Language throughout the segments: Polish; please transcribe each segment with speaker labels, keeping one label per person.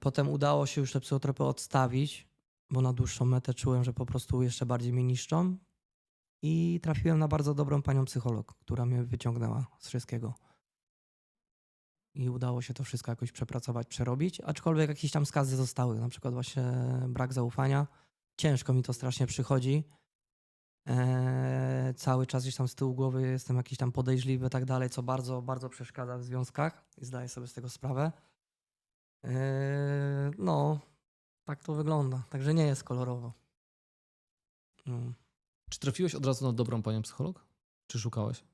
Speaker 1: Potem udało się już te psychotropy odstawić, bo na dłuższą metę czułem, że po prostu jeszcze bardziej mnie niszczą. I trafiłem na bardzo dobrą panią psycholog, która mnie wyciągnęła z wszystkiego. I udało się to wszystko jakoś przepracować, przerobić, aczkolwiek jakieś tam skazy zostały, na przykład właśnie brak zaufania. Ciężko mi to strasznie przychodzi. Eee, cały czas gdzieś tam z tyłu głowy jestem jakiś tam podejrzliwy tak dalej, co bardzo, bardzo przeszkadza w związkach i zdaję sobie z tego sprawę. Eee, no, tak to wygląda. Także nie jest kolorowo. No.
Speaker 2: Czy trafiłeś od razu na dobrą panią psycholog? Czy szukałeś?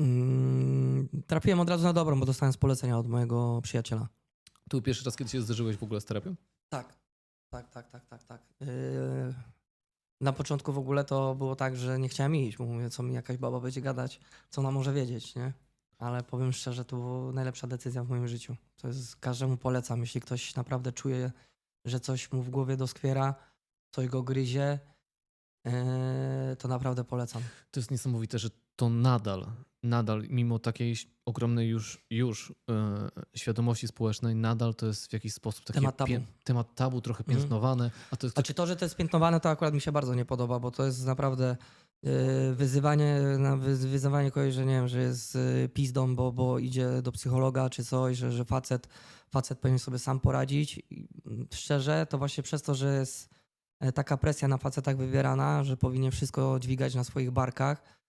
Speaker 1: Mm, trafiłem od razu na dobrą, bo dostałem z polecenia od mojego przyjaciela.
Speaker 2: Tu pierwszy raz, kiedy się zderzyłeś w ogóle z terapią?
Speaker 1: Tak, tak, tak, tak, tak, tak. Yy, na początku w ogóle to było tak, że nie chciałem iść, bo mówię, co mi jakaś baba będzie gadać, co ona może wiedzieć, nie? Ale powiem szczerze, to była najlepsza decyzja w moim życiu. To jest, każdemu polecam, jeśli ktoś naprawdę czuje, że coś mu w głowie doskwiera, coś go gryzie, yy, to naprawdę polecam.
Speaker 2: To jest niesamowite, że to nadal, nadal, mimo takiej ogromnej już, już e, świadomości społecznej, nadal to jest w jakiś sposób taki
Speaker 1: Temat tabu.
Speaker 2: pię- temat tabu trochę
Speaker 1: Mhm.
Speaker 2: piętnowane, a to jest
Speaker 1: A czy to, że to jest piętnowane, to akurat mi się bardzo nie podoba, bo to jest naprawdę yy, wyzywanie, na wy- wyzywanie kogoś, że nie wiem, że jest yy, pizdą, bo, bo idzie do psychologa czy coś, że, że facet, facet powinien sobie sam poradzić. I, mm, szczerze, to właśnie przez to, że jest taka presja na facetach wywierana, że powinien wszystko dźwigać na swoich barkach, yy,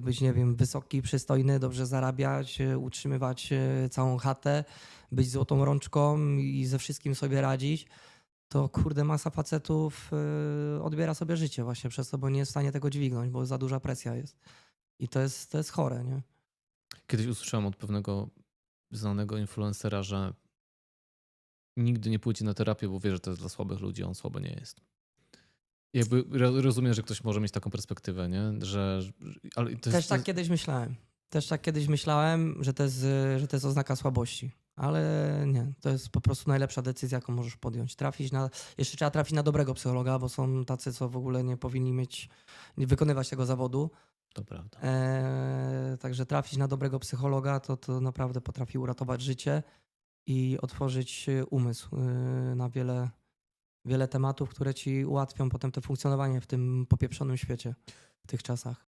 Speaker 1: być, nie wiem, wysoki, przystojny, dobrze zarabiać, yy, utrzymywać yy, całą chatę, być złotą rączką i ze wszystkim sobie radzić to kurde masa facetów odbiera sobie życie właśnie przez to, bo nie jest w stanie tego dźwignąć, bo za duża presja jest. I to jest, to jest chore, nie?
Speaker 2: Kiedyś usłyszałem od pewnego znanego influencera, że nigdy nie pójdzie na terapię, bo wie, że to jest dla słabych ludzi, on słaby nie jest. Jakby ro- rozumiem, że ktoś może mieć taką perspektywę, nie? Że, ale to
Speaker 1: Też
Speaker 2: jest,
Speaker 1: tak kiedyś myślałem. Też tak kiedyś myślałem, że to, jest, y, że to jest oznaka słabości. Ale nie, to jest po prostu najlepsza decyzja, jaką możesz podjąć. Trafić na, jeszcze trzeba trafić na dobrego psychologa, bo są tacy, co w ogóle nie powinni mieć, nie wykonywać tego zawodu.
Speaker 2: To prawda.
Speaker 1: Eee, także trafić na dobrego psychologa to, to naprawdę potrafi uratować życie i otworzyć e, umysł e, na wiele, wiele tematów, które ci ułatwią potem to funkcjonowanie w tym popieprzonym świecie, w tych czasach.